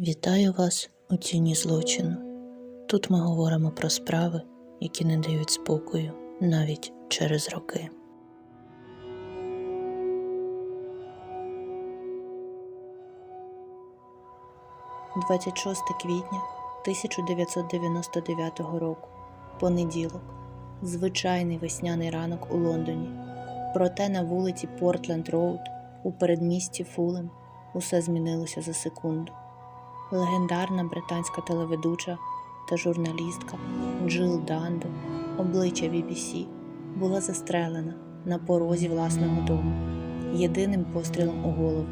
Вітаю вас у тіні злочину. Тут ми говоримо про справи, які не дають спокою навіть через роки. – 26 квітня 1999 року. Понеділок. Звичайний весняний ранок у Лондоні. Проте на вулиці Портленд Роуд у передмісті Фулем усе змінилося за секунду. Легендарна британська телеведуча та журналістка Джил Дандо, обличчя BBC, була застрелена на порозі власного дому єдиним пострілом у голову.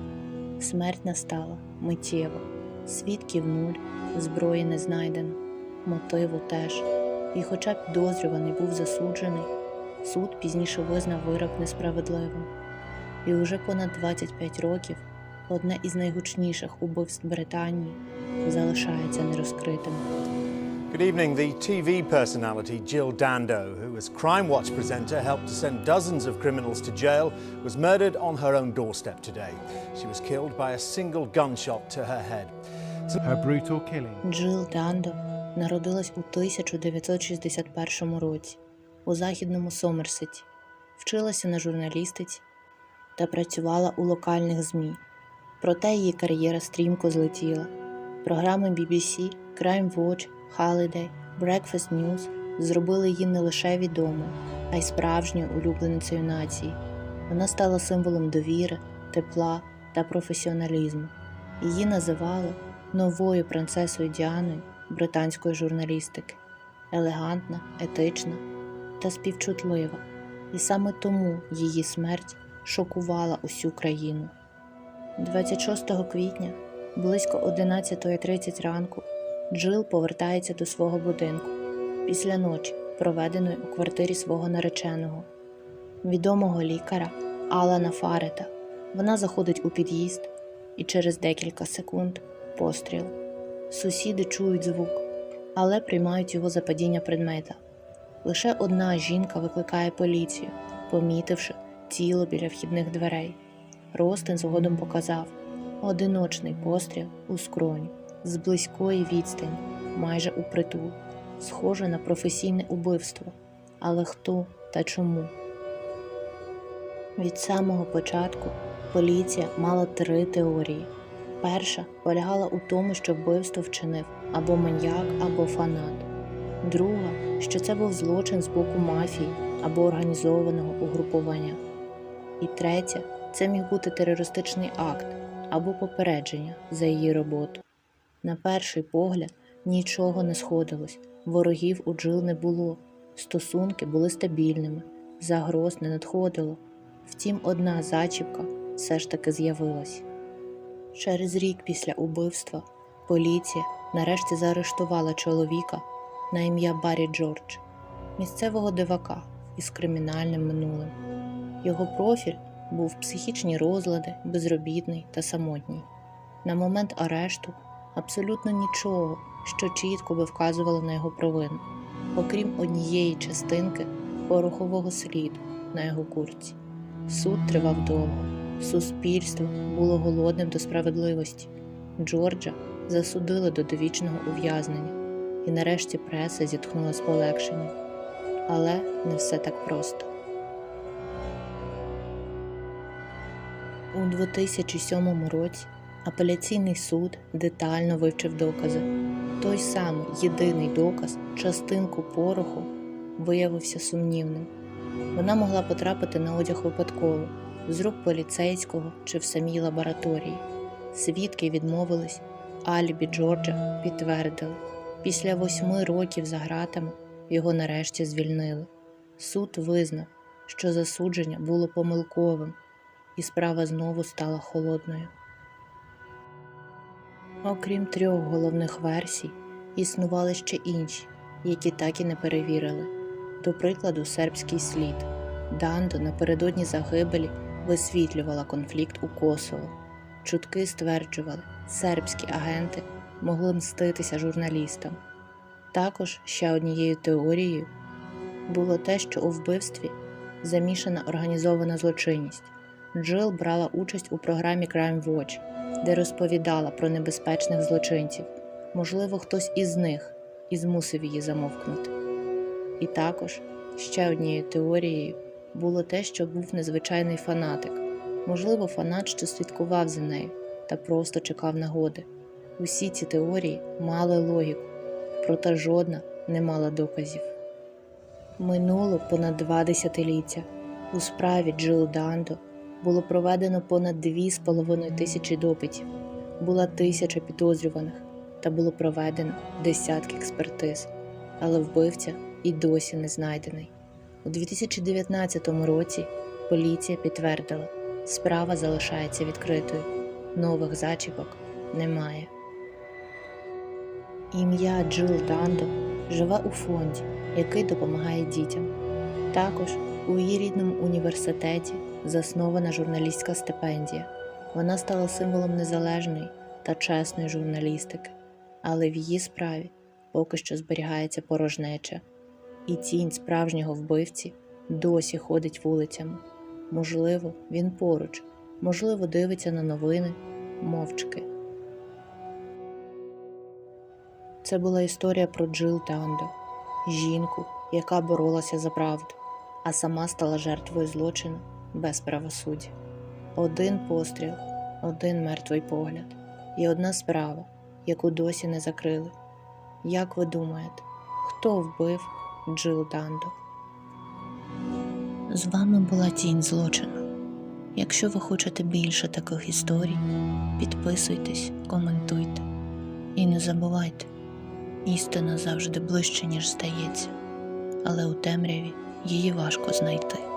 Смерть настала миттєво, свідків нуль, зброї не знайдено, мотиву теж. І хоча підозрюваний був засуджений, суд пізніше визнав вирок несправедливим. І уже понад 25 років одне із найгучніших убивств Британії залишається нерозкритим. Good evening. The TV personality Jill Dando, who as Crime Watch presenter helped to send dozens of criminals to jail, was murdered on her own doorstep today. She was killed by a single gunshot to her head. Her brutal killing Джил Дандо народилась у 1961 році у західному Сомерсеті, вчилася на журналістиці та працювала у локальних ЗМІ. Проте її кар'єра стрімко злетіла. Програми BBC, Crime Watch, Holiday, Breakfast News зробили її не лише відомою, а й справжньою улюбленицею нації. Вона стала символом довіри, тепла та професіоналізму. Її називали новою принцесою Діаною британської журналістики, елегантна, етична та співчутлива. І саме тому її смерть шокувала усю країну. 26 квітня, близько 11.30 ранку, Джил повертається до свого будинку після ночі, проведеної у квартирі свого нареченого, відомого лікаря Алана Фарета. Вона заходить у під'їзд і через декілька секунд постріл. Сусіди чують звук, але приймають його за падіння предмета. Лише одна жінка викликає поліцію, помітивши тіло біля вхідних дверей. Ростин згодом показав одиночний постріл у скроню з близької відстані, майже у притул, схоже на професійне убивство. Але хто та чому? Від самого початку поліція мала три теорії. Перша полягала у тому, що вбивство вчинив або маньяк, або фанат. Друга, що це був злочин з боку мафії або організованого угрупування. І третя, це міг бути терористичний акт або попередження за її роботу. На перший погляд нічого не сходилось, ворогів у Джил не було, стосунки були стабільними, загроз не надходило. Втім, одна зачіпка все ж таки з'явилась. Через рік після убивства поліція нарешті заарештувала чоловіка на ім'я Баррі Джордж, місцевого дивака із кримінальним минулим. Його профіль був психічні розлади, безробітний та самотній. На момент арешту абсолютно нічого, що чітко би вказувало на його провину, окрім однієї частинки порохового сліду на його куртці. Суд тривав довго. Суспільство було голодним до справедливості. Джорджа засудили до довічного ув'язнення, і нарешті преса зітхнула з полегшенням. Але не все так просто. У 2007 році апеляційний суд детально вивчив докази. Той самий єдиний доказ, частинку пороху, виявився сумнівним. Вона могла потрапити на одяг випадково, з рук поліцейського чи в самій лабораторії. Свідки відмовились, алібі Джорджа підтвердили. Після восьми років за ґратами його нарешті звільнили. Суд визнав, що засудження було помилковим, і справа знову стала холодною. Окрім трьох головних версій, існували ще інші, які так і не перевірили. До прикладу, сербський слід. Дандо напередодні загибелі висвітлювала конфлікт у Косово. Чутки стверджували, сербські агенти могли мститися журналістам. Також ще однією теорією було те, що у вбивстві замішана організована злочинність. Джил брала участь у програмі Crime Watch, де розповідала про небезпечних злочинців. Можливо, хтось із них і змусив її замовкнути. І також ще однією теорією було те, що був незвичайний фанатик, можливо, фанат, що слідкував за нею та просто чекав нагоди. Усі ці теорії мали логіку, проте жодна не мала доказів. Минуло понад два десятиліття. У справі Джил Дандо було проведено понад 2,5 тисячі допитів, була тисяча підозрюваних та було проведено десятки експертиз, але вбивця і досі не знайдений. У 2019 році поліція підтвердила, справа залишається відкритою, нових зачіпок немає. Ім'я Джил Дандо живе у фонді, який допомагає дітям. Також у її рідному університеті заснована журналістська стипендія. Вона стала символом незалежної та чесної журналістики, але в її справі поки що зберігається порожнеча, і тінь справжнього вбивці досі ходить вулицями. Можливо, він поруч, можливо, дивиться на новини мовчки. Це була історія про Джил Тандо, жінку, яка боролася за правду, а сама стала жертвою злочину без правосуддя. Один постріл, один мертвий погляд і одна справа, яку досі не закрили. Як ви думаєте, хто вбив Джил Дандо? З вами була тінь злочину. Якщо ви хочете більше таких історій, підписуйтесь, коментуйте і не забувайте, істина завжди ближче, ніж здається, але у темряві її важко знайти.